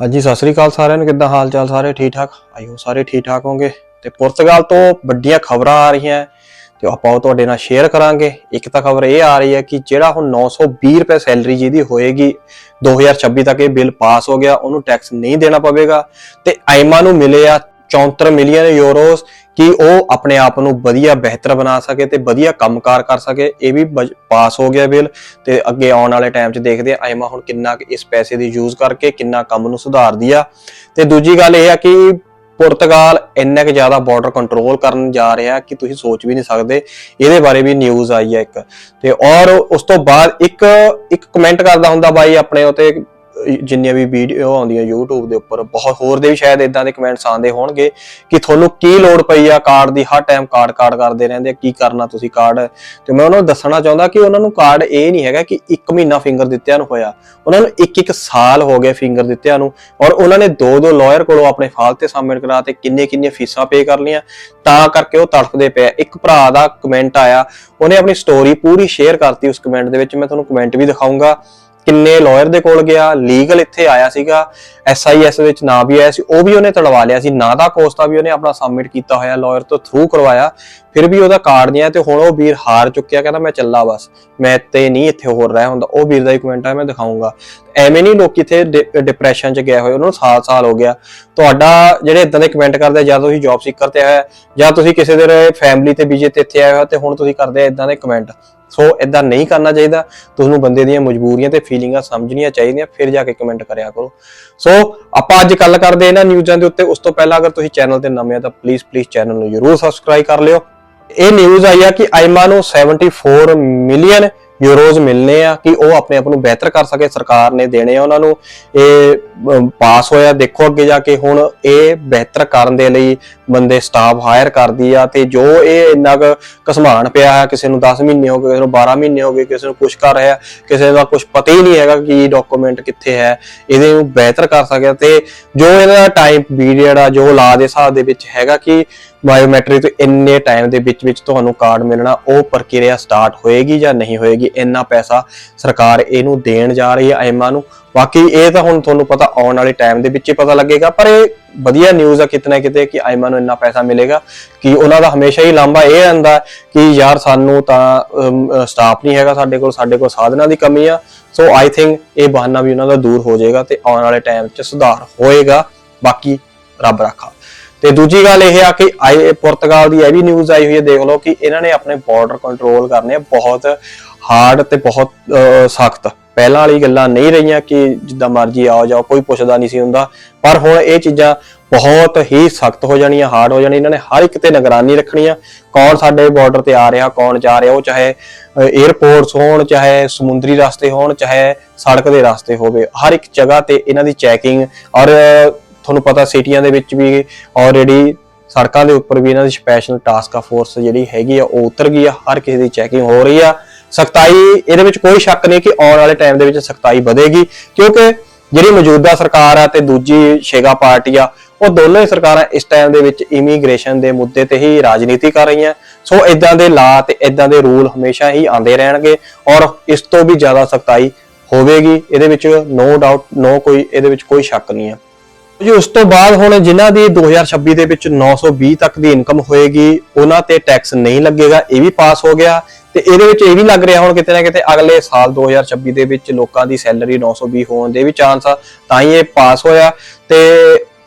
ਹਾਂਜੀ, ਸਤਿ ਸ੍ਰੀ ਅਕਾਲ ਸਾਰਿਆਂ ਨੂੰ। ਕਿੱਦਾਂ ਹਾਲ ਚਾਲ ਸਾਰੇ? ਠੀਕ ਠਾਕ? ਆਇਓ ਸਾਰੇ ਠੀਕ ਠਾਕ ਹੋਵੋਗੇ। ਤੇ ਪੁਰਤਗਾਲ ਤੋਂ ਵੱਡੀਆਂ ਖਬਰਾਂ ਆ ਰਹੀਆਂ। ਤੇ ਆਪਾਂ ਉਹ ਤੁਹਾਡੇ ਨਾਲ ਸ਼ੇਅਰ ਕਰਾਂਗੇ। ਇੱਕ ਤਾਂ ਖਬਰ ਇਹ ਆ ਰਹੀ ਹੈ ਕਿ ਜਿਹੜਾ ਹੁਣ 920 ਰੁਪਏ ਸੈਲਰੀ ਜਿਹਦੀ ਹੋਏਗੀ 2026 ਤੱਕ ਇਹ ਬਿੱਲ ਪਾਸ ਹੋ ਗਿਆ, ਉਹਨੂੰ ਟੈਕਸ ਨਹੀਂ ਦੇਣਾ ਪਵੇਗਾ। ਤੇ ਆਈਮਾ ਨੂੰ ਮਿਲੇ ਆ 74 ਮਿਲੀਅਨ ਯੂਰੋਸ ਕਿ ਉਹ ਆਪਣੇ ਆਪ ਨੂੰ ਵਧੀਆ, ਬਿਹਤਰ ਬਣਾ ਸਕੇ ਤੇ ਵਧੀਆ ਕੰਮਕਾਰ ਕਰ ਸਕੇ। ਇਹ ਵੀ ਬਜ- ਪਾਸ ਹੋ ਗਿਆ ਬਿੱਲ ਤੇ ਅੱਗੇ ਆਉਣ ਵਾਲੇ ਟਾਈਮ 'ਚ ਦੇਖਦੇ ਆ ਆਈਮਾ ਹੁਣ ਕਿੰਨਾ ਕੁ ਇਸ ਪੈਸੇ ਦੀ ਯੂਜ਼ ਕਰਕੇ ਕਿੰਨਾ ਕੰਮ ਨੂੰ ਸੁਧਾਰਦੀ ਆ। ਤੇ ਦੂਜੀ ਗੱਲ ਇਹ ਆ ਕਿ ਪੁਰਤਗਾਲ ਇੰਨਾ ਕਿ ਜ਼ਿਆਦਾ ਬਾਰਡਰ ਕੰਟਰੋਲ ਕਰਨ ਜਾ ਰਿਹਾ ਕਿ ਤੁਸੀਂ ਸੋਚ ਵੀ ਨਹੀਂ ਸਕਦੇ। ਇਹਦੇ ਬਾਰੇ ਵੀ ਨਿਊਜ਼ ਆਈ ਹੈ ਇੱਕ। ਤੇ ਔਰ ਉਸ ਤੋਂ ਬਾਅਦ ਇੱਕ ਇੱਕ ਕਮੈਂਟ ਕਰਦਾ ਹੁੰਦਾ ਬਾਈ ਆਪਣੇ ਉਤੇ ਜਿੰਨੀਆਂ ਵੀ ਵੀਡੀਓ ਆਉਂਦੀਆਂ YouTube ਦੇ ਉੱਪਰ, ਬਹੁਤ ਹੋਰ ਦੇ ਵੀ ਸ਼ਾਇਦ ਇਦਾਂ ਦੇ ਕਮੈਂਟਸ ਆਉਂਦੇ ਹੋਣਗੇ ਕਿ ਤੁਹਾਨੂੰ ਕੀ ਲੋੜ ਪਈ ਆ ਕਾਰਡ ਦੀ, ਹਰ ਟਾਈਮ ਕਾਰਡ ਕਾਰਡ ਕਰਦੇ ਰਹਿੰਦੇ ਆ, ਕੀ ਕਰਨਾ ਤੁਸੀਂ ਕਾਰਡ ਤੇ ਮੈਂ ਉਹਨਾਂ ਨੂੰ ਦੱਸਣਾ ਚਾਹੁੰਦਾ ਕਿ ਉਹਨਾਂ ਨੂੰ ਕਾਰਡ ਇਹ ਨਹੀਂ ਹੈਗਾ ਕਿ 1 ਮਹੀਨਾ ਫਿੰਗਰ ਦਿੱਤਿਆਂ ਨੂੰ ਹੋਇਆ। ਉਹਨਾਂ ਨੂੰ ਇੱਕ ਇੱਕ ਸਾਲ ਹੋ ਗਏ ਫਿੰਗਰ ਦਿੱਤਿਆਂ ਨੂੰ ਔਰ ਉਹਨਾਂ ਨੇ ਦੋ ਦੋ ਲਾਇਰ ਕੋਲੋਂ ਆਪਣੇ ਫਾਲ ਤੇ ਸਬਮਿਟ ਕਰਾ ਤੇ ਕਿੰਨੇ ਕਿੰਨੇ ਫੀਸਾਂ ਪੇ ਕਰ ਲਈਆਂ। ਤਾਂ ਕਰਕੇ ਉਹ ਤੜਫਦੇ ਪਏ ਇੱਕ ਭਰਾ ਦਾ ਕਮੈਂਟ ਆਇਆ, ਉਹਨੇ ਆਪਣੀ ਸਟੋਰੀ ਪੂਰੀ ਸ਼ੇਅਰ ਕਰਤੀ ਉਸ ਕਮੈਂਟ ਦੇ ਵਿੱਚ। ਮੈਂ ਤੁਹਾਨੂੰ ਕਮੈਂਟ ਵੀ ਦਿਖਾਉਂਗਾ ਕਿੰਨੇ ਲਾਇਰ ਦੇ ਕੋਲ ਗਿਆ ਲੀਗਲ ਇੱਥੇ ਆਇਆ ਸੀਗਾ ਐਸਆਈਐਸ ਵਿੱਚ ਨਾਂ ਵੀ ਆਇਆ ਸੀ, ਉਹ ਵੀ ਉਹਨੇ ਤੜਵਾ ਲਿਆ ਸੀ, ਨਾਂ ਦਾ ਕੋਸਤਾ ਵੀ ਉਹਨੇ ਆਪਣਾ ਸਬਮਿਟ ਕੀਤਾ ਹੋਇਆ ਲਾਇਰ ਤੋਂ ਥਰੂ ਕਰਵਾਇਆ, ਫਿਰ ਵੀ ਉਹਦਾ ਕਾਰਡ ਨਹੀਂ ਆਇਆ ਤੇ ਹੁਣ ਉਹ ਵੀਰ ਹਾਰ ਚੁੱਕਿਆ, ਕਹਿੰਦਾ ਮੈਂ ਚੱਲਾ ਬਸ, ਮੈਂ ਤੇ ਨਹੀਂ ਇੱਥੇ ਹੋਰ ਰਹਿ ਹੁੰਦਾ, ਉਹ ਵੀਰ ਦਾ ਹੀ ਕਮੈਂਟ ਹੈ ਮੈਂ ਦਿਖਾਉਂਗਾ। ਐਵੇਂ ਨਹੀਂ ਲੋਕ ਇੱਥੇ ਡਿਪਰੈਸ਼ਨ 'ਚ ਗਏ ਹੋਏ ਉਹਨਾਂ ਨੂੰ ਸਾਲ ਸਾਲ ਹੋ ਗਿਆ। ਤੁਹਾਡਾ ਜਿਹੜੇ ਇਦਾਂ ਦੇ ਕਮੈਂਟ ਕਰਦੇ ਜਾਂ ਤੁਸੀਂ ਜੌਬ ਸੀਕਰ ਤੇ ਆਇਆ, ਜਾਂ ਤੁਸੀਂ ਕਿਸੇ ਦੇ ਫੈਮਿਲੀ ਤੇ ਬੀਜੇ ਤੇ ਇੱਥੇ ਆਏ ਹੋ ਤੇ ਹੁਣ ਤੁਸੀਂ ਕਰਦੇ ਆ ਇਦਾਂ ਦੇ ਕਮੈਂਟ ਸੋ ਇਦਾਂ ਨਹੀਂ ਕਰਨਾ ਚਾਹੀਦਾ। ਤੁਹਾਨੂੰ ਬੰਦੇ ਦੀਆਂ ਮਜਬੂਰੀਆਂ ਤੇ ਫੀਲਿੰਗਾਂ ਸਮਝਣੀਆਂ ਚਾਹੀਦੀਆਂ, ਫਿਰ ਜਾ ਕੇ ਕਮੈਂਟ ਕਰਿਆ ਕਰੋ। ਸੋ ਆਪਾਂ ਅੱਜ ਗੱਲ ਕਰਦੇ ਇਹਨਾਂ ਨਿਊਜ਼ਾਂ ਦੇ ਉੱਤੇ। ਉਸ ਤੋਂ ਪਹਿਲਾਂ ਅਗਰ ਤੁਸੀਂ ਚੈਨਲ ਤੇ ਨਵੇਂ ਆ ਤਾਂ ਪਲੀਜ਼ ਪਲੀਜ਼ ਚੈਨਲ ਨੂੰ ਜਰੂਰ ਸਬਸਕ੍ਰਾਈਬ ਕਰ ਲਿਓ। ਇਹ ਨਿਊਜ਼ ਆਈ ਆ ਕਿ ਆਈਮਾ ਨੂੰ 74 ਮਿਲੀਅਨ ਯੂਰੋਜ਼ ਮਿਲਨੇ ਆ ਕਿ ਉਹ ਆਪਣੇ ਆਪ ਨੂੰ ਬਿਹਤਰ ਕਰ ਸਕੇ। ਸਰਕਾਰ ਨੇ ਦੇਣੇ ਆ ਉਹਨਾਂ ਨੂੰ। ਇਹ ਪਾਸ ਹੋਇਆ। ਦੇਖੋ ਅੱਗੇ ਜਾ ਕੇ ਹੁਣ ਇਹ ਬਿਹਤਰ ਕਰਨ ਦੇ ਲਈ ਬੰਦੇ ਸਟਾਫ ਹਾਇਰ ਕਰਦੀ ਆ ਤੇ ਜੋ ਇਹ ਇੰਨਾ ਕੁ ਕਸਮਾਨ ਪਿਆ ਹੈ, ਕਿਸੇ ਨੂੰ 10 ਮਹੀਨੇ ਹੋ ਗਏ, ਕਿਸੇ ਨੂੰ 12 ਮਹੀਨੇ ਹੋ ਗਏ, ਕਿਸੇ ਨੂੰ ਕੁਝ ਕਰ ਰਿਹਾ, ਕਿਸੇ ਦਾ ਕੁਝ ਪਤਾ ਹੀ ਨਹੀਂ ਹੈਗਾ ਕਿ ਡਾਕੂਮੈਂਟ ਕਿੱਥੇ ਹੈ, ਇਹਦੇ ਨੂੰ ਬਿਹਤਰ ਕਰ ਸਕਿਆ ਤੇ ਜੋ ਇਹਦਾ ਟਾਈਮ ਪੀਰੀਅਡ ਆ ਜੋ ਲਾ ਦੇ ਹਿਸਾਬ ਦੇ ਵਿੱਚ ਹੈਗਾ ਕਿ ਬਾਇਓਮੈਟ੍ਰਿਕ ਤੋਂ ਇੰਨੇ ਟਾਈਮ ਦੇ ਵਿੱਚ ਵਿੱਚ ਤੁਹਾਨੂੰ ਕਾਰਡ ਮਿਲਣਾ, ਉਹ ਪ੍ਰਕਿਰਿਆ ਸਟਾਰਟ ਹੋਏਗੀ ਜਾਂ ਨਹੀਂ ਹੋਏਗੀ, ਇੰਨਾ ਪੈਸਾ ਸਰਕਾਰ ਇਹਨੂੰ ਦੇਣ ਜਾ ਰਹੀ ਹੈ, ਆਈਮਾ ਨੂੰ ਬਾਕੀ ਇਹ ਤਾਂ ਹੁਣ ਤੁਹਾਨੂੰ ਪਤਾ ਆਉਣ ਵਾਲੇ ਟਾਈਮ ਦੇ ਵਿੱਚ ਹੀ ਪਤਾ ਲੱਗੇਗਾ, ਪਰ ਇਹ ਵਧੀਆ ਨਿਊਜ਼ ਆ ਕਿਤਨਾ ਕਿਤੇ ਕਿ ਆਈਮਾ ਨੂੰ ਇੰਨਾ ਪੈਸਾ ਮਿਲੇਗਾ ਕਿ ਉਹਨਾਂ ਦਾ ਹਮੇਸ਼ਾ ਹੀ ਲਾਂਭਾ ਇਹ ਆਂਦਾ ਕਿ ਯਾਰ ਸਾਨੂੰ ਤਾਂ ਸਟਾਫ ਨਹੀਂ ਹੈਗਾ ਸਾਡੇ ਕੋਲ ਸਾਡੇ ਕੋਲ ਸਾਧਨਾਂ ਦੀ ਕਮੀ ਆ। ਸੋ ਆਈ ਥਿੰਕ ਇਹ ਬਹਾਨਾ ਵੀ ਉਹਨਾਂ ਦਾ ਦੂਰ ਹੋ ਜਾਏਗਾ ਤੇ ਆਉਣ ਵਾਲੇ ਟਾਈਮ 'ਚ ਸੁਧਾਰ ਹੋਏਗਾ। ਬਾਕੀ ਰੱਬ ਰੱਖਾ। ਤੇ ਦੂਜੀ ਗੱਲ ਇਹ ਆ ਕਿ ਆਈ, ਪੁਰਤਗਾਲ ਦੀ ਇਹ ਵੀ ਨਿਊਜ਼ ਆਈ ਹੋਈ ਹੈ, ਦੇਖ ਲਓ ਕਿ ਇਹਨਾਂ ਨੇ ਆਪਣੇ ਬਾਰਡਰ ਕੰਟਰੋਲ ਕਰਨੇ ਬਹੁਤ ਹਾਰਡ ਤੇ ਬਹੁਤ ਸਖਤ। ਪਹਿਲਾਂ ਵਾਲੀ ਗੱਲਾਂ ਨਹੀਂ ਰਹੀਆਂ ਕਿ ਜਿੱਦਾਂ ਮਰਜ਼ੀ ਆਓ ਜਾਓ, ਕੋਈ ਪੁੱਛਦਾ ਨਹੀਂ ਸੀ ਹੁੰਦਾ। ਪਰ ਹੁਣ ਇਹ ਚੀਜ਼ਾਂ ਬਹੁਤ ਹੀ ਸਖਤ ਹੋ ਜਾਣੀਆਂ ਹਾਰਡ ਹੋ ਜਾਣੀ। ਇਹਨਾਂ ਨੇ ਹਰ ਇੱਕ ਤੇ ਨਿਗਰਾਨੀ ਰੱਖਣੀ ਆ, ਕੌਣ ਸਾਡੇ ਬਾਰਡਰ ਤੇ ਆ ਰਿਹਾ, ਕੌਣ ਜਾ ਰਿਹਾ। ਉਹ ਚਾਹੇ 에ਅਰਪੋਰਟਸ ਹੋਣ, ਚਾਹੇ ਸਮੁੰਦਰੀ ਰਸਤੇ ਹੋਣ, ਚਾਹੇ ਸੜਕ ਦੇ ਰਸਤੇ ਹੋਵੇ। ਹਰ ਇੱਕ ਜਗ੍ਹਾ ਤੇ ਇਹਨਾਂ ਦੀ ਚੈਕਿੰਗ ਔਰ ਤੁਹਾਨੂੰ ਪਤਾ ਸਿਟੀਆਂ ਦੇ ਵਿੱਚ ਵੀ ਆਲਰੇਡੀ ਸੜਕਾਂ ਦੇ ਉੱਪਰ ਵੀ ਇਹਨਾਂ ਦੀ ਸਪੈਸ਼ਲ ਟਾਸਕ ਫੋਰਸ ਜਿਹੜੀ ਹੈਗੀ ਆ, ਉਹ ਉਤਰ ਗਈ ਆ, ਹਰ ਕਿਸੇ ਦੀ ਚੈਕਿੰਗ ਹੋ ਰਹੀ ਆ। ਸਖਤਾਈ, ਇਹਦੇ ਵਿੱਚ ਕੋਈ ਸ਼ੱਕ ਨਹੀਂ ਕਿ ਆਉਣ ਵਾਲੇ ਟਾਈਮ ਦੇ ਵਿੱਚ ਸਖਤਾਈ ਵਧੇਗੀ, ਕਿਉਂਕਿ ਜਿਹੜੀ ਮੌਜੂਦਾ ਸਰਕਾਰ ਆ ਤੇ ਦੂਜੀ ਸ਼ੇਗਾ ਪਾਰਟੀ ਆ, ਉਹ ਦੋਨੋਂ ਹੀ ਸਰਕਾਰਾਂ ਇਸ ਟਾਈਮ ਦੇ ਵਿੱਚ ਇਮੀਗ੍ਰੇਸ਼ਨ ਦੇ ਮੁੱਦੇ ਤੇ ਹੀ ਰਾਜਨੀਤੀ ਕਰ ਰਹੀਆਂ। ਸੋ ਇਦਾਂ ਦੇ ਲਾ ਤੇ ਇਦਾਂ ਦੇ ਰੂਲ ਹਮੇਸ਼ਾ ਹੀ ਆਉਂਦੇ ਰਹਿਣਗੇ ਔਰ ਇਸ ਤੋਂ ਵੀ ਜ਼ਿਆਦਾ ਸਖਤਾਈ ਹੋਵੇਗੀ। ਇਹਦੇ ਵਿੱਚ ਨੋ ਡਾਊਟ ਨੋ ਕੋਈ, ਇਹਦੇ ਵਿੱਚ ਕੋਈ ਸ਼ੱਕ ਨਹੀਂ ਹੈ ਜੀ, ਉਸ ਤੋਂ ਬਾਅਦ ਹੁਣ ਜਿਨ੍ਹਾਂ ਦੀ 2026 ਦੇ ਵਿੱਚ 920 ਤੱਕ ਦੀ ਇਨਕਮ ਹੋਏਗੀ, ਉਹਨਾਂ ਤੇ ਟੈਕਸ ਨਹੀਂ ਲੱਗੇਗਾ, ਇਹ ਵੀ ਪਾਸ ਹੋ ਗਿਆ। ਤੇ ਇਹਦੇ ਵਿੱਚ ਇਹ ਵੀ ਲੱਗ ਰਿਹਾ ਹੁਣ ਕਿਤੇ ਨਾ ਕਿਤੇ ਅਗਲੇ ਸਾਲ 2026 ਦੇ ਵਿੱਚ ਲੋਕਾਂ ਦੀ ਸੈਲਰੀ 920 ਹੋਣ ਦੇ ਵੀ ਚਾਂਸ ਆ, ਤਾਂ ਹੀ ਇਹ ਪਾਸ ਹੋਇਆ। ਤੇ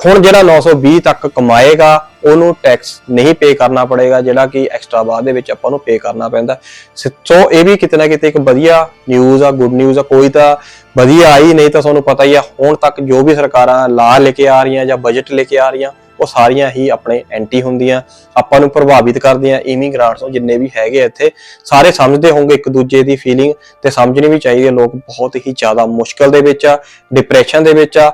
ਹੁਣ ਜਿਹੜਾ 920 ਤੱਕ ਕਮਾਏਗਾ, ਉਹਨੂੰ ਟੈਕਸ ਨਹੀਂ ਪੇ ਕਰਨਾ ਪੜੇਗਾ, ਜਿਹੜਾ ਕਿ ਐਕਸਟਰਾ ਬਾਅਦ ਦੇ ਵਿੱਚ ਆਪਾਂ ਨੂੰ ਪੇ ਕਰਨਾ ਪੈਂਦਾ। ਸੋ ਇਹ ਵੀ ਕਿਤੇ ਨਾ ਕਿਤੇ ਇੱਕ ਵਧੀਆ ਨਿਊਜ਼ ਆ ਗੁੱਡ ਨਿਊਜ਼ ਆ। ਕੋਈ ਤਾਂ ਵਧੀਆ ਆਈ, ਨਹੀਂ ਤਾਂ ਤੁਹਾਨੂੰ ਪਤਾ ਹੀ ਆ, ਹੁਣ ਤੱਕ ਜੋ ਵੀ ਸਰਕਾਰਾਂ ਲਾ ਲੈ ਕੇ ਆ ਰਹੀਆਂ ਜਾਂ ਬਜਟ ਲੈ ਕੇ ਆ ਰਹੀਆਂ, ਉਹ ਸਾਰੀਆਂ ਹੀ ਆਪਣੇ ਐਂਟੀ ਹੁੰਦੀਆਂ। ਆਪਾਂ ਨੂੰ ਪ੍ਰਭਾਵਿਤ ਕਰਦੀਆਂ ਇਮੀਗ੍ਰਾਂਟਸ ਨੂੰ ਜਿੰਨੇ ਵੀ ਹੈਗੇ ਆ ਇੱਥੇ। ਸਾਰੇ ਸਮਝਦੇ ਹੋਣਗੇ ਇੱਕ ਦੂਜੇ ਦੀ ਫੀਲਿੰਗ ਤੇ ਸਮਝਣੀ ਵੀ ਚਾਹੀਦੀ ਹੈ ਲੋਕ ਬਹੁਤ ਹੀ ਜ਼ਿਆਦਾ ਮੁਸ਼ਕਲ ਦੇ ਵਿੱਚ ਆ ਡਿਪਰੈਸ਼ਨ ਦੇ ਵਿੱਚ ਆ।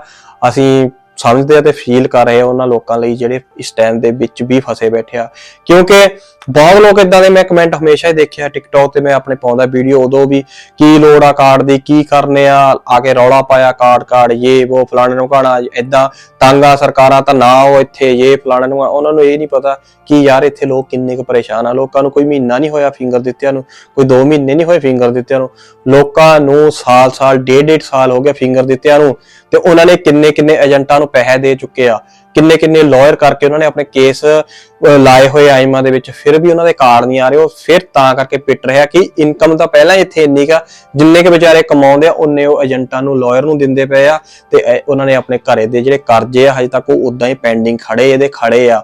ਅਸੀਂ ਸਮਝਦੇ ਆ ਤੇ ਫੀਲ ਕਰ ਰਹੇ ਆ ਉਹਨਾਂ ਲੋਕਾਂ ਲਈ ਜਿਹੜੇ ਇਸ ਟਾਈਮ ਦੇ ਵਿੱਚ ਵੀ ਫਸੇ ਬੈਠੇ ਆ। ਕਿਉਂਕਿ ਬਹੁਤ ਲੋਕ ਇਦਾਂ ਦੇ ਮੈਂ ਕਮੈਂਟ ਹਮੇਸ਼ਾ ਹੀ ਦੇਖਿਆ ਟਿਕਟੌਕ ਤੇ ਮੈਂ ਆਪਣੇ ਪਾਉਂਦਾ ਵੀਡੀਓ ਉਦੋਂ ਵੀ ਕੀ ਲੋੜ ਆ ਕਾਰਡ ਦੀ, ਕੀ ਕਰਨੇ ਆ ਆ ਕੇ ਰੌਲਾ ਪਾਇਆ ਕਾਰਡ ਕਾਰਡ ਇਹ ਉਹ ਫਲਾਣੇ ਨੂੰ ਕਹਣਾ ਇਦਾਂ ਤੰਗ ਸਰਕਾਰਾਂ ਤਾਂ ਨਾ ਉਹ ਇੱਥੇ ਇਹ ਫਲਾਣੇ ਨੂੰ ਉਹਨਾਂ ਨੂੰ ਇਹ ਨਹੀਂ ਪਤਾ ਕਿ ਯਾਰ ਇੱਥੇ ਲੋਕ ਕਿੰਨੇ ਕੁ ਪਰੇਸ਼ਾਨ ਆ। ਲੋਕਾਂ ਨੂੰ ਕੋਈ ਮਹੀਨਾ ਨਹੀਂ ਹੋਇਆ ਫਿੰਗਰ ਦਿੱਤਿਆਂ ਨੂੰ, ਕੋਈ 2 ਮਹੀਨੇ ਨਹੀਂ ਹੋਏ ਫਿੰਗਰ ਦਿੱਤਿਆਂ ਨੂੰ। ਲੋਕਾਂ ਨੂੰ ਸਾਲ ਸਾਲ ਡੇਢ ਡੇਢ ਸਾਲ ਹੋ ਗਿਆ ਫਿੰਗਰ ਦਿੱਤਿਆਂ ਨੂੰ ਤੇ ਉਹਨਾਂ ਨੇ ਕਿੰਨੇ ਕਿੰਨੇ ਏਜੰਟਾਂ ਨੂੰ ਪੈਸੇ ਦੇ ਚੁੱਕੇ ਆ। ਕਿੰਨੇ ਕਿੰਨੇ ਲਾਇਰ ਕਰਕੇ ਉਹਨਾਂ ਨੇ ਆਪਣੇ ਕੇਸ ਲਾਏ ਹੋਏ ਆਇਮਾ ਦੇ ਵਿੱਚ, ਫਿਰ ਵੀ ਉਹਨਾਂ ਦੇ ਕਾਰਡ ਨਹੀਂ ਆ ਰਹੇ। ਉਹ ਫਿਰ ਤਾਂ ਕਰਕੇ ਪਿੱਟ ਰਿਹਾ ਕਿ ਇਨਕਮ ਤਾਂ ਪਹਿਲਾਂ ਇੱਥੇ ਇੰਨੀ ਕਾ ਜਿੰਨੇ ਕੇ ਵਿਚਾਰੇ ਕਮਾਉਂਦੇ ਆ, ਉਹਨੇ ਉਹ ਏਜੰਟਾਂ ਨੂੰ ਲਾਇਰ ਨੂੰ ਦਿੰਦੇ ਪਏ ਆ ਤੇ ਉਹਨਾਂ ਨੇ ਆਪਣੇ ਘਰੇ ਦੇ ਜਿਹੜੇ ਕਰਜ਼ੇ ਆ, ਹਜੇ ਤੱਕ ਉਹ ਉਦਾਂ ਹੀ ਪੈਂਡਿੰਗ ਖੜੇ, ਇਹਦੇ ਖੜੇ ਆ।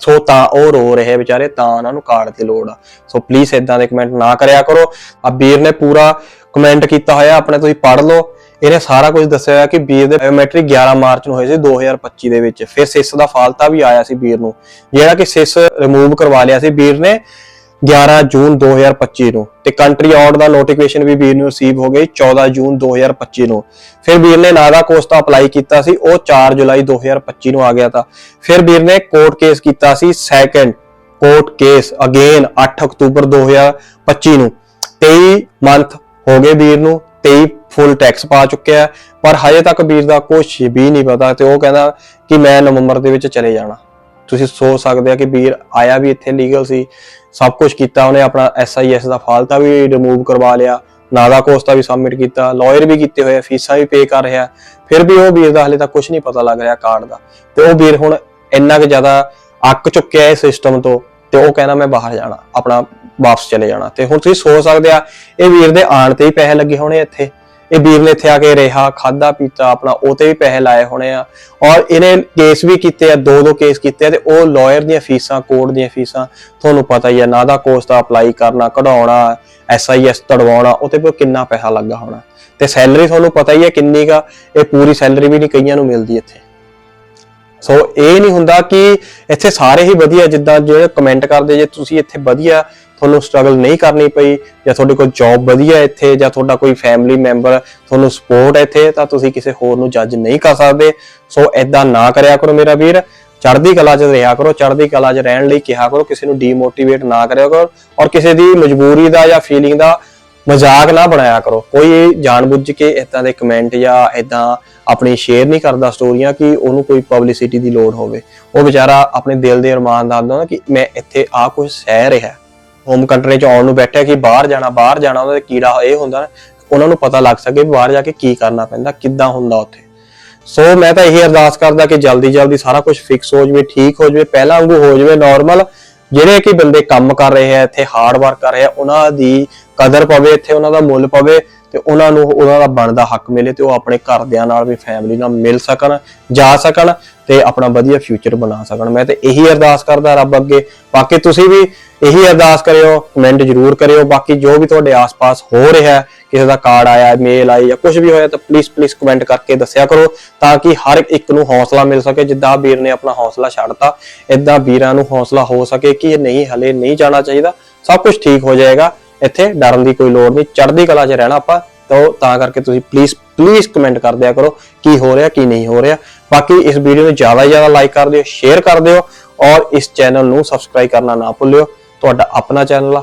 ਸੋ ਤਾਂ ਉਹ ਰੋ ਰਹੇ ਵਿਚਾਰੇ, ਤਾਂ ਉਹਨਾਂ ਨੂੰ ਕਾਰਡ ਦੀ ਲੋੜ ਆ। ਸੋ ਪਲੀਜ਼ ਇਦਾਂ ਦੇ ਕਮੈਂਟ ਨਾ ਕਰਿਆ ਕਰੋ। ਆ ਵੀਰ ਨੇ ਪੂਰਾ ਕਮੈਂਟ ਕੀਤਾ ਹੋਇਆ, ਆਪਣੇ ਤੁਸੀਂ ਪੜ੍ਹ ਲਓ। ਇਹਨੇ ਸਾਰਾ ਕੁਝ ਦੱਸਿਆ ਹੋਇਆ ਕਿ ਵੀਰ ਦੇ ਬਾਇਓਮੈਟ੍ਰਿਕ 11 ਮਾਰਚ ਨੂੰ ਹੋਏ ਸੀ 2025 ਦੇ ਵਿੱਚ। ਫਿਰ ਸਿਸ ਦਾ ਫਾਲਤਾ ਵੀ ਆਇਆ ਸੀ ਵੀਰ ਨੂੰ, ਜਿਹੜਾ ਕਿ ਸਿਸ ਰਿਮੂਵ ਕਰਵਾ ਲਿਆ ਸੀ ਵੀਰ ਨੇ 11 ਜੂਨ 2025 ਨੂੰ। ਤੇ ਕੰਟਰੀ ਆਊਟ ਦਾ ਨੋਟੀਫਿਕੇਸ਼ਨ ਵੀ ਵੀਰ ਨੂੰ ਰਿਸੀਵ ਹੋ ਗਈ 14 ਜੂਨ 2025 ਨੂੰ। ਫਿਰ ਵੀਰ ਨੇ ਨਾਗਾ ਕੋਸਤਾ ਅਪਲਾਈ ਕੀਤਾ ਸੀ, ਉਹ 4 ਜੁਲਾਈ 2025 ਨੂੰ ਆ ਗਿਆ ਤਾਂ। ਫਿਰ ਵੀਰ ਨੇ ਕੋਰਟ ਕੇਸ ਕੀਤਾ ਸੀ ਸੈਕੰਡ ਕੋਰਟ ਕੇਸ ਅਗੇਨ 8 ਅਕਤੂਬਰ 2025 ਨੂੰ। 23 ਮੰਥ ਹੋ ਗਏ ਵੀਰ ਨੂੰ 23 ਫੁੱਲ ਟੈਕਸ ਪਾ ਚੁੱਕਿਆ ਹੈ, ਪਰ ਹਜੇ ਤੱਕ ਵੀਰ ਦਾ ਕੁਝ ਵੀ ਨਹੀਂ ਪਤਾ ਤੇ ਉਹ ਕਹਿੰਦਾ ਕਿ ਮੈਂ ਨਵੰਬਰ ਦੇ ਵਿੱਚ ਚਲੇ ਜਾਣਾ। ਤੁਸੀਂ ਸੋਚ ਸਕਦੇ ਆ ਕਿ ਵੀਰ ਆਇਆ ਵੀ ਇੱਥੇ ਲੀਗਲ ਸੀ ਸਭ ਕੁਝ ਕੀਤਾ ਉਹਨੇ ਆਪਣਾ ਐਸਆਈਐਸ ਦਾ ਫਾਲਤਾ ਵੀ ਰਿਮੂਵ ਕਰਵਾ ਲਿਆ ਨਾਦਾ ਕੋਸਤਾ ਵੀ ਸਬਮਿਟ ਕੀਤਾ ਲਾਇਰ ਵੀ ਕੀਤੇ ਹੋਏ ਆ ਫੀਸਾਂ ਵੀ ਪੇ ਕਰ ਰਿਹਾ ਫਿਰ ਵੀ ਉਹ ਵੀਰ ਦਾ ਹਲੇ ਤੱਕ ਕੁਝ ਨਹੀਂ ਪਤਾ ਲੱਗ ਰਿਹਾ ਕਾਰਡ ਦਾ। ਤੇ ਉਹ ਵੀਰ ਹੁਣ ਇੰਨਾ ਕੁ ਜ਼ਿਆਦਾ ਅੱਕ ਚੁੱਕਿਆ ਇਸ ਸਿਸਟਮ ਤੋਂ ਤੇ ਉਹ ਕਹਿੰਦਾ ਮੈਂ ਬਾਹਰ ਜਾਣਾ ਆਪਣਾ ਵਾਪਸ ਚਲੇ ਜਾਣਾ। ਤੇ ਹੁਣ ਤੁਸੀਂ ਸੋਚ ਸਕਦੇ ਆ ਇਹ ਵੀਰ ਦੇ ਆਣ ਤੇ ਹੀ ਪੈਸੇ ਲੱਗੇ ਹੋਣੇ ਇੱਥੇ। ਇਹ ਵੀਰ ਨੇ ਇੱਥੇ ਆ ਕੇ ਰਿਹਾ ਖਾਦਾ ਪੀਤਾ, ਆਪਣਾ ਉਹ ਤੇ ਵੀ ਪੈਸੇ ਲਾਏ ਹੋਣੇ ਆ। ਔਰ ਇਹਨੇ ਕੇਸ ਵੀ ਕੀਤੇ ਆ ਦੋ ਦੋ ਕੇਸ ਕੀਤੇ ਆ ਤੇ ਉਹ ਲਾਇਰ ਦੀਆਂ ਫੀਸਾਂ ਕੋਰਟ ਦੀਆਂ ਫੀਸਾਂ, ਤੁਹਾਨੂੰ ਪਤਾ ਹੀ ਆ, ਨਾ ਦਾ ਕੋਰਸ ਦਾ ਅਪਲਾਈ ਕਰਨਾ, ਕਢਾਉਣਾ ਐਸਆਈਐਸ ਤੜਵਾਉਣਾ ਉਹ ਵੀ ਕਿੰਨਾ ਪੈਸਾ ਲੱਗਾ ਹੋਣਾ। ਤੇ ਸੈਲਰੀ ਤੁਹਾਨੂੰ ਪਤਾ ਹੀ ਹੈ ਕਿੰਨੀ ਕਾ ਇਹ ਪੂਰੀ ਸੈਲਰੀ ਵੀ ਨਹੀਂ ਕਈਆਂ ਨੂੰ ਮਿਲਦੀ ਇੱਥੇ। ਸੋ ਇਹ ਨਹੀਂ ਹੁੰਦਾ ਕਿ ਇੱਥੇ ਸਾਰੇ ਹੀ ਵਧੀਆ, ਜਿੱਦਾਂ ਜਿਹੜੇ ਕਮੈਂਟ ਕਰਦੇ, ਜੇ ਤੁਸੀਂ ਇੱਥੇ ਵਧੀਆ ਤੁਹਾਨੂੰ ਸਟਰਗਲ ਨਹੀਂ ਕਰਨੀ ਪਈ ਜਾਂ ਤੁਹਾਡੇ ਕੋਲ ਜੌਬ ਵਧੀਆ ਇੱਥੇ ਜਾਂ ਤੁਹਾਡਾ ਕੋਈ ਫੈਮਿਲੀ ਮੈਂਬਰ ਤੁਹਾਨੂੰ ਸਪੋਰਟ ਇੱਥੇ, ਤਾਂ ਤੁਸੀਂ ਕਿਸੇ ਹੋਰ ਨੂੰ ਜੱਜ ਨਹੀਂ ਕਰ ਸਕਦੇ। ਸੋ ਐਦਾਂ ਨਾ ਕਰਿਆ ਕਰੋ ਮੇਰਾ ਵੀਰ। ਚੜ੍ਹਦੀ ਕਲਾ 'ਚ ਰਿਹਾ ਕਰੋ, ਚੜ੍ਹਦੀ ਕਲਾ 'ਚ ਰਹਿਣ ਲਈ ਕਿਹਾ ਕਰੋ, ਕਿਸੇ ਨੂੰ ਡੀਮੋਟੀਵੇਟ ਨਾ ਕਰਿਆ ਕਰੋ ਔਰ ਕਿਸੇ ਦੀ ਮਜਬੂਰੀ ਦਾ ਜਾਂ ਫੀਲਿੰਗ ਦਾ ਮਜ਼ਾਕ ਨਾ ਬਣਾਇਆ ਕਰੋ। ਕੋਈ ਜਾਣਬੁੱਝ ਕੇ ਇਦਾਂ ਦੇ ਕਮੈਂਟ ਜਾਂ ਇਦਾਂ ਆਪਣੀ ਸ਼ੇਅਰ ਨਹੀਂ ਕਰਦਾ ਸਟੋਰੀਆਂ ਕਿ ਉਹਨੂੰ ਕੋਈ ਪਬਲਿਸਿਟੀ ਦੀ ਲੋੜ ਹੋਵੇ। ਉਹ ਵਿਚਾਰਾ ਆਪਣੇ ਦਿਲ ਦੇ ਅਰਮਾਨ ਦੱਸਦਾ ਕਿ ਮੈਂ ਇੱਥੇ ਆ ਕੁਝ ਸਹਿ ਰਿਹਾ। ਹੋਮ ਕੰਟਰੀ ਚ ਆਉਣ ਨੂੰ ਬੈਠਿਆ ਕਿ ਬਾਹਰ ਜਾਣਾ ਬਾਹਰ ਜਾਣਾ, ਉਹਦਾ ਕੀੜਾ ਇਹ ਹੁੰਦਾ ਉਹਨਾਂ ਨੂੰ ਪਤਾ ਲੱਗ ਸਕੇ ਵੀ ਬਾਹਰ ਜਾ ਕੇ ਕੀ ਕਰਨਾ ਪੈਂਦਾ, ਕਿੱਦਾਂ ਹੁੰਦਾ ਉੱਥੇ। ਸੋ ਮੈਂ ਤਾਂ ਇਹੀ ਅਰਦਾਸ ਕਰਦਾ ਕਿ ਜਲਦੀ ਜਲਦੀ ਸਾਰਾ ਕੁਝ ਫਿਕਸ ਹੋ ਜਾਵੇ, ਠੀਕ ਹੋ ਜਾਵੇ, ਪਹਿਲਾਂ ਵਾਂਗੂ ਹੋ ਜਾਵੇ ਨਾਰਮਲ ਜਿਹੜੇ ਕਿ ਬੰਦੇ ਕੰਮ ਕਰ ਰਹੇ ਆ, ਇੱਥੇ ਹਾਰਡ ਵਰਕ ਕਰ ਰਹੇ ਆ, ਉਹਨਾਂ ਦੀ ਕਦਰ ਪਵੇ, ਇੱਥੇ ਉਹਨਾਂ ਦਾ ਮੁੱਲ ਪਵੇ ਤੇ ਉਹਨਾਂ ਨੂੰ, ਉਹਨਾਂ ਦਾ ਬਣਦਾ ਹੱਕ ਮਿਲੇ ਤੇ ਉਹ ਆਪਣੇ ਘਰਦਿਆਂ ਨਾਲ ਵੀ ਫੈਮਿਲੀ ਨਾਲ ਮਿਲ ਸਕਣ, ਜਾ ਸਕਣ ਤੇ ਆਪਣਾ ਵਧੀਆ ਫਿਊਚਰ ਬਣਾ ਸਕਣ। ਮੈਂ ਤੇ ਇਹੀ ਅਰਦਾਸ ਕਰਦਾ ਰੱਬ ਅੱਗੇ। ਬਾਕੀ ਤੁਸੀਂ ਵੀ ਇਹੀ ਅਰਦਾਸ ਕਰਿਓ ਕਮੈਂਟ ਜਰੂਰ ਕਰਿਓ। ਬਾਕੀ ਜੋ ਵੀ ਤੁਹਾਡੇ ਆਸ-ਪਾਸ ਹੋ ਰਿਹਾ ਕਿਸੇ ਦਾ ਕਾਰਡ ਆਇਆ ਮੇਲ ਆਈ ਜਾਂ ਕੁਝ ਵੀ ਹੋਇਆ ਤਾਂ ਪਲੀਜ਼ ਪਲੀਜ਼ ਕਮੈਂਟ ਕਰਕੇ ਦੱਸਿਆ ਕਰੋ ਤਾਂ ਕਿ ਹਰ ਇੱਕ ਨੂੰ ਹੌਸਲਾ ਮਿਲ ਸਕੇ। ਜਿੱਦਾਂ ਵੀਰ ਨੇ ਆਪਣਾ ਹੌਸਲਾ ਛੱਡਤਾ ਇਦਾਂ ਵੀਰਾਂ ਨੂੰ ਹੌਸਲਾ ਹੋ ਸਕੇ ਕਿ ਇਹ ਨਹੀਂ, ਹਲੇ ਨਹੀਂ ਜਾਣਾ ਚਾਹੀਦਾ। ਸਭ ਕੁਝ ਠੀਕ ਹੋ ਜਾਏਗਾ। ਇੱਥੇ ਡਰਨ ਦੀ ਕੋਈ ਲੋੜ ਨਹੀਂ, ਚੜ੍ਹਦੀ ਕਲਾ 'ਚ ਰਹਿਣਾ ਆਪਾਂ, ਤਾਂ ਉਹ ਤਾਂ ਕਰਕੇ ਤੁਸੀਂ ਪਲੀਜ਼ ਪਲੀਜ਼ ਕਮੈਂਟ ਕਰ ਦਿਆ ਕਰੋ ਕੀ ਹੋ ਰਿਹਾ, ਕੀ ਨਹੀਂ ਹੋ ਰਿਹਾ। ਬਾਕੀ ਇਸ ਵੀਡੀਓ ਨੂੰ ਜ਼ਿਆਦਾ ਜ਼ਿਆਦਾ ਲਾਈਕ ਕਰ ਦਿਓ ਸ਼ੇਅਰ ਕਰ ਦਿਓ, ਔਰ ਇਸ ਚੈਨਲ ਨੂੰ ਸਬਸਕ੍ਰਾਈਬ ਕਰਨਾ ਨਾ ਭੁੱਲਿਓ। ਤੁਹਾਡਾ ਆਪਣਾ ਚੈਨਲ ਆ।